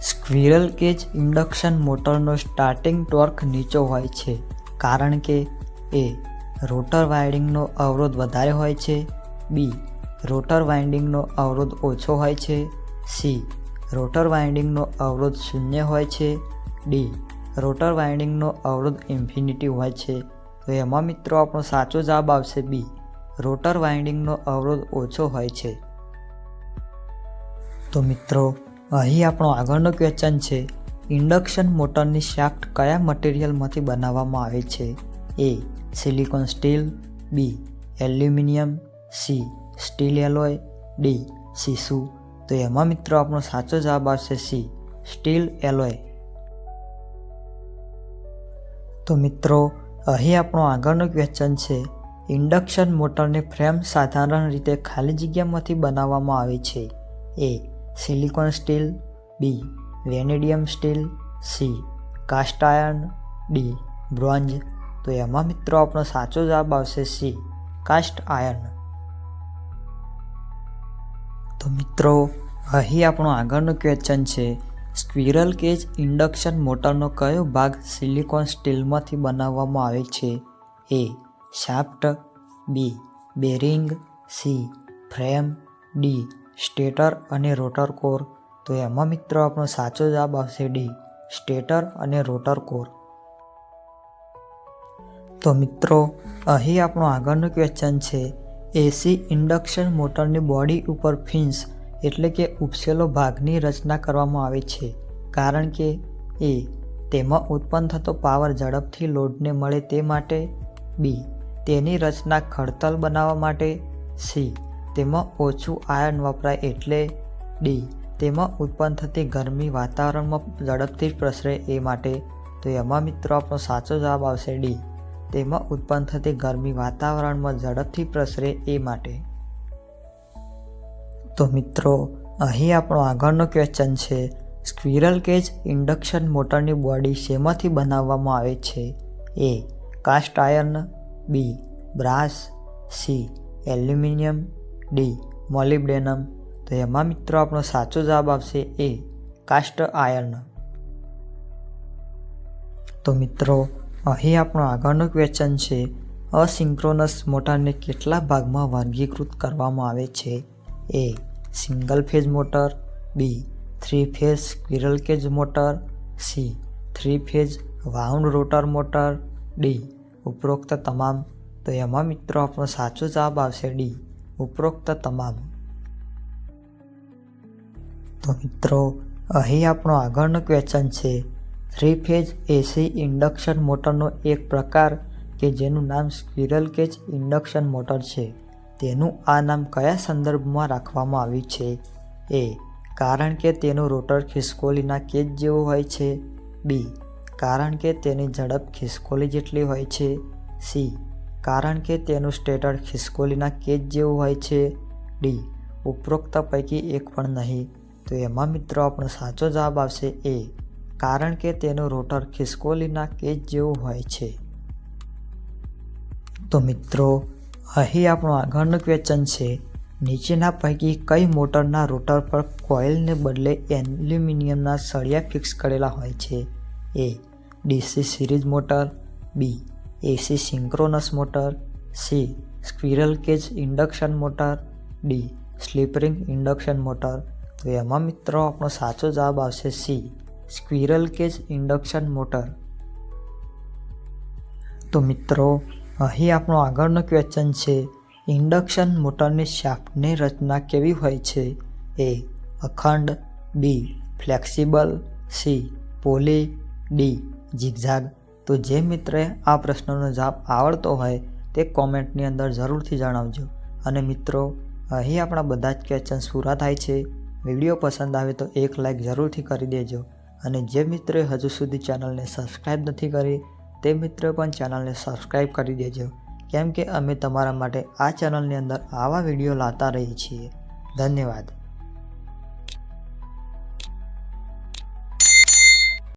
Squirrel cage induction મોટરનો starting torque નીચો હોય છે, કારણ કે એ રોટર વાઇન્ડિંગનો અવરોધ વધારે હોય છે, બી રોટર વાઇન્ડિંગનો અવરોધ ઓછો હોય છે, સી રોટર વાઇન્ડિંગનો અવરોધ શૂન્ય હોય છે, ડી રોટર વાઇન્ડિંગનો અવરોધ ઇન્ફિનિટી હોય છે. તો એમાં મિત્રો આપણો સાચો જવાબ આવશે બી, રોટર વાઇન્ડિંગનો અવરોધ ઓછો હોય છે. તો મિત્રો અહીં આપણો આગળનો ક્વેશ્ચન છે ઇન્ડક્શન મોટરની શાફ્ટ કયા મટીરિયલમાંથી બનાવવામાં આવે છે? A silicon steel B aluminium C steel alloy D સીસુ તો એમાં મિત્રો આપણો સાચો જવાબ આવશે સી સ્ટીલ એલોય તો મિત્રો, અહીં આપણો આગળનો ક્વેશ્ચન છે ઇન્ડક્શન મોટરની ફ્રેમ સાધારણ રીતે ખાલી જગ્યામાંથી બનાવવામાં આવે છે? A silicon steel B, vanadium steel C, cast iron D, bronze. તો એમાં મિત્રો આપણો સાચો જવાબ આવશે સી, કાસ્ટ આયર્ન. તો મિત્રો, અહીં આપણો આગળનો ક્વેશ્ચન છે, સ્ક્વિરલ કેજ ઇન્ડક્શન મોટરનો કયો ભાગ સિલિકોન સ્ટીલમાંથી બનાવવામાં આવે છે? A, shaft, B, bearing, C, frame, D stator અને રોટર કોર. તો એમાં મિત્રો આપણો સાચો જવાબ આવશે ડી, સ્ટેટર અને રોટર કોર. તો મિત્રો, અહીં આપણો આગળનું ક્વેશ્ચન છે એસી ઇન્ડક્શન મોટરની બોડી ઉપર ફિન્સ એટલે કે ઉપસેલો ભાગની રચના કરવામાં આવે છે. કારણ કે, એ, તેમાં ઉત્પન્ન થતો પાવર ઝડપથી લોડને મળે તે માટે, બી, તેની રચના ખડતલ બનાવવા માટે, સી તેમાં ઓછું આયર્ન વપરાય એટલે ડી. તેમાં ઉત્પન્ન થતી ગરમી વાતાવરણમાં ઝડપથી પ્રસરે એ માટે. તો એમાં મિત્રો આપણો સાચો જવાબ આવશે ડી. તેમાં ઉત્પન્ન થતી ગરમી વાતાવરણમાં ઝડપથી પ્રસરે એ માટે. તો મિત્રો, અહીં આપણો આગળનો ક્વેશ્ચન છે. સ્ક્વિરલ કેજ ઇન્ડક્શન મોટરની બોડી શેમાંથી બનાવવામાં આવે છે? A. Cast iron, B. Brass, C. Aluminium D molybdenum તો એમાં મિત્રો આપણો સાચો જવાબ આવશે એ કાસ્ટ આયર્ન. તો મિત્રો, અહીં આપણો આગળનો ક્વેશ્ચન છે, અસિંક્રોનસ મોટરને કેટલા ભાગમાં વર્ગીકૃત કરવામાં આવે છે? A, single phase motor, B, three phase squirrel cage motor, C, three phase wound rotor motor, D, ઉપરોક્ત તમામ. તો એમાં મિત્રો આપણો સાચો જવાબ આવશે ડી. ઉપરોક્ત તમામ. તો મિત્રો, અહીં આપણો આગળનો ક્વેશ્ચન છે થ્રી ફેઝ એસી ઇન્ડક્શન મોટરનો એક પ્રકાર કે જેનું નામ સ્ક્વિરલ કેજ ઇન્ડક્શન મોટર છે. તેનું આ નામ કયા સંદર્ભમાં રાખવામાં આવ્યું છે? એ કારણ કે તેનું રોટર ખિસકોલીના કેજ જેવું હોય છે. બી કારણ કે તેની ઝડપ ખિસકોલી જેટલી હોય છે. સી કારણ કે તેનું સ્ટેટર ખિસકોલીના કેજ જેવું હોય છે. ડી. ઉપરોક્ત પૈકી એક પણ નહીં. તો એમાં મિત્રો આપણો સાચો જવાબ આવશે એ. કારણ કે તેનું રોટર ખિસકોલીના કેજ જેવું હોય છે. તો મિત્રો, અહીં આપણું આગળનું ક્વેશ્ચન છે. નીચેના પૈકી કઈ મોટરના રોટર પર કોઇલને બદલે એલ્યુમિનિયમના સળિયા ફિક્સ કરેલા હોય છે? A. DC series motor. B. AC synchronous motor, C squirrel cage induction motor, D slip ring induction motor. તો એમાં મિત્રો આપણો સાચો જવાબ આવશે C squirrel cage induction motor. તો મિત્રો, અહીં આપણો આગળનો ક્વેશ્ચન છે, ઇન્ડક્શન મોટરની શાફ્ટની રચના કેવી હોય છે? એ અખંડ, B flexible, C poly, D zigzag તો જે મિત્રએ આ પ્રશ્નનો જવાબ આવડતો હોય તે કોમેન્ટની અંદર જરૂરથી જણાવજો. અને મિત્રો, અહીં આપણા બધા જ ક્વેશ્ચન્સ પૂરા થાય છે. વીડિયો પસંદ આવે તો એક લાઇક જરૂરથી કરી દેજો. અને જે મિત્રોએ હજુ સુધી ચેનલને સબસ્ક્રાઈબ નથી કરી, તે મિત્રો પણ ચેનલને સબસ્ક્રાઈબ કરી દેજો. કેમ કે અમે તમારા માટે આ ચેનલની અંદર આવા વીડિયો લાવતા રહીએ છીએ. ધન્યવાદ.